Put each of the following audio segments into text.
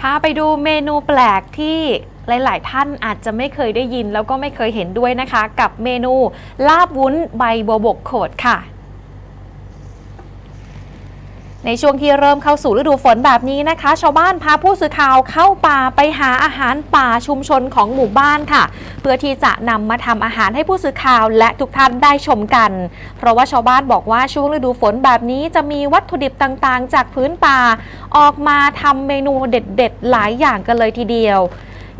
พาไปดูเมนูแปลกที่หลาย ๆ ท่านอาจจะไม่เคยได้ยินแล้วก็ไม่เคยเห็นด้วยนะคะ กับเมนูลาบวุ้นใบบัวบกโขดค่ะ ในช่วงที่เริ่มเข้าสู่ฤดูฝนแบบนี้นะคะ ชาวบ้านพาผู้สื่อข่าวเข้าป่าไปหาอาหารป่าชุมชนของหมู่บ้านค่ะ เพื่อที่จะนำมาทำอาหารให้ผู้สื่อข่าวและทุกท่านได้ชมกัน เพราะว่าชาวบ้านบอกว่าช่วงฤดูฝนแบบนี้จะมีวัตถุดิบต่างๆ จากพื้นป่า ออกมาทำเมนูเด็ด ๆ หลายอย่างกันเลยทีเดียว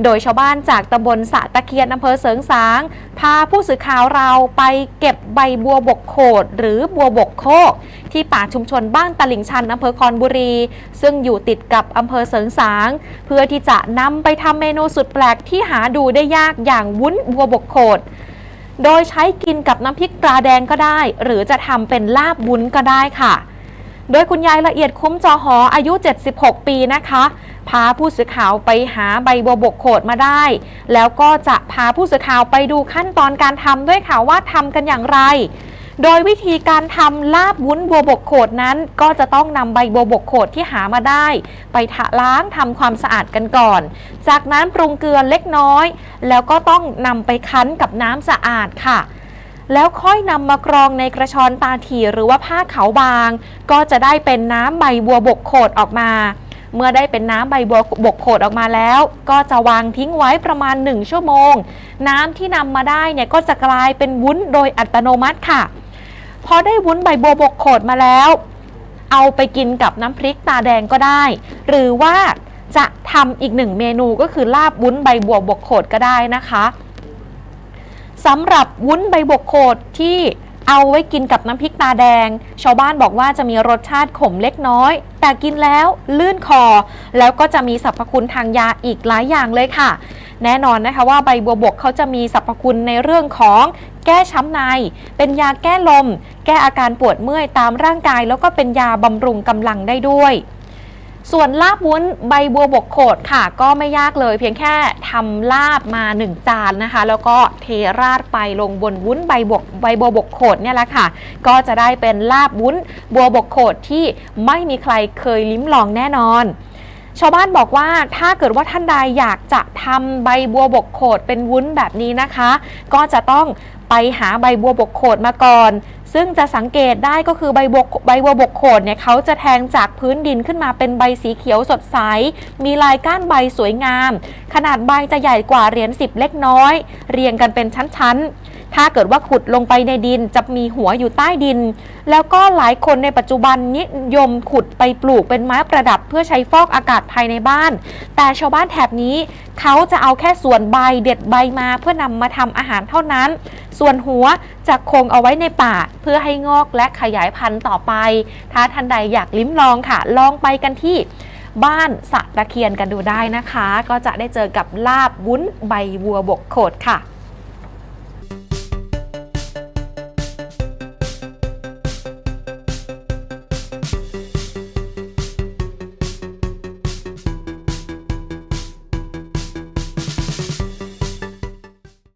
โดยชาวบ้านจากตำบลสะตะเคียนอำเภอเสริงสาง พาผู้สื่อข่าวเราไปเก็บใบบัวบกโขดหรือบัวบกโคก ที่ป่าชุมชนบ้านตลิ่งชันอำเภอคอนบุรี ซึ่งอยู่ติดกับอำเภอเสริงสาง เพื่อที่จะนำไปทำเมนูสุดแปลกที่หาดูได้ยากอย่างวุ้นบัวบกโขดโดยใช้กินกับน้ำพริกปลาแดงก็ได้ หรือจะทำเป็นลาบวุ้นก็ได้ค่ะ โดยคุณยายละเอียดคุ้มจอหออายุ 76 ปีนะคะ พาผู้สื่อข่าวไปหาใบบัวบกโขดมาได้ แล้วก็จะพาผู้สื่อข่าวไปดูขั้นตอนการทำด้วยค่ะว่าทำกันอย่างไร โดยวิธีการทำลาบวุ้นบัวบกโขดนั้น ก็จะต้องนำใบบัวบกโขดที่หามาได้ ไปทะล้างทำความสะอาดกันก่อน จากนั้นปรุงเกลือเล็กน้อย แล้วก็ต้องนำไปคั้นกับน้ำสะอาดค่ะแล้วค่อยนำมากรองในกระชอนตาถี่หรือว่าผ้าขาวบาง ก็จะได้เป็นน้ำใบบัวบกโขดออกมา เมื่อได้เป็นน้ำใบบัวบกโขดออกมาแล้ว ก็จะวางทิ้งไว้ประมาณ 1 ชั่วโมง น้ำที่นำมาได้เนี่ยก็จะกลายเป็นวุ้นโดยอัตโนมัติค่ะ พอได้วุ้นใบบัวบกโขดมาแล้ว เอาไปกินกับน้ำพริกตาแดงก็ได้ หรือว่าจะทำอีกหนึ่งเมนูก็คือลาบวุ้นใบบัวบกโขดก็ได้นะคะสำหรับวุ้นใบบบกโขดที่ เอาไว้กินกับน้ำพริกตาแดง ชาวบ้านบอกว่าจะมีรสชาติขมเล็กน้อย แต่กินแล้วลื่นคอ แล้วก็จะมีสรรพคุณทางยาอีกหลายอย่างเลยค่ะ แน่นอนนะคะว่าใบบัวบกเขาจะมีสรรพคุณในเรื่องของแก้ช้ำใน เป็นยาแก้ลม แก้อาการปวดเมื่อยตามร่างกาย แล้วก็เป็นยาบำรุงกำลังได้ด้วย ส่วนลาบวุ้นใบบัวบกโขดค่ะ ก็ไม่ยากเลย เพียงแค่ทำลาบมา 1 จานนะคะ แล้วก็เทราดไปลงบนวุ้นใบบกใบบัวบกโขดเนี่ยแหละค่ะ ก็จะได้เป็นลาบวุ้นบัวบกโขดที่ไม่มีใครเคยลิ้มลองแน่นอน ชาวบ้านบอกว่าถ้าเกิดว่าท่านใดอยากจะทำใบบัวบกโขดเป็นวุ้นแบบนี้นะคะ ก็จะต้องไปหาใบบัวบกโขดมาก่อน ซึ่งจะสังเกตได้ก็คือใบบกใบบัวบกโขดเนี่ยเขาจะแทงจากพื้นดินขึ้นมาเป็นใบสีเขียวสดใส มีลายก้านใบสวยงาม ขนาดใบจะใหญ่กว่าเหรียญสิบเล็กน้อย เรียงกันเป็นชั้นๆ ถ้าเกิดว่าขุดลงไปในดินจะมีหัวอยู่ใต้ดิน แล้วก็หลายคนในปัจจุบันนิยมขุดไปปลูกเป็นไม้ประดับเพื่อใช้ฟอกอากาศภายในบ้าน แต่ชาวบ้านแถบนี้เขาจะเอาแค่ส่วนใบเด็ดใบมาเพื่อนำมาทำอาหารเท่านั้น ส่วนหัวจะคงเอาไว้ในป่า เพื่อให้งอกและขยายพันธุ์ต่อไป ถ้าท่านใดอยากลิ้มลองค่ะ ลองไปกันที่บ้านสะตะเคียนกันดูได้นะคะ ก็จะได้เจอกับลาบวุ้นใบวัวบกโขดค่ะ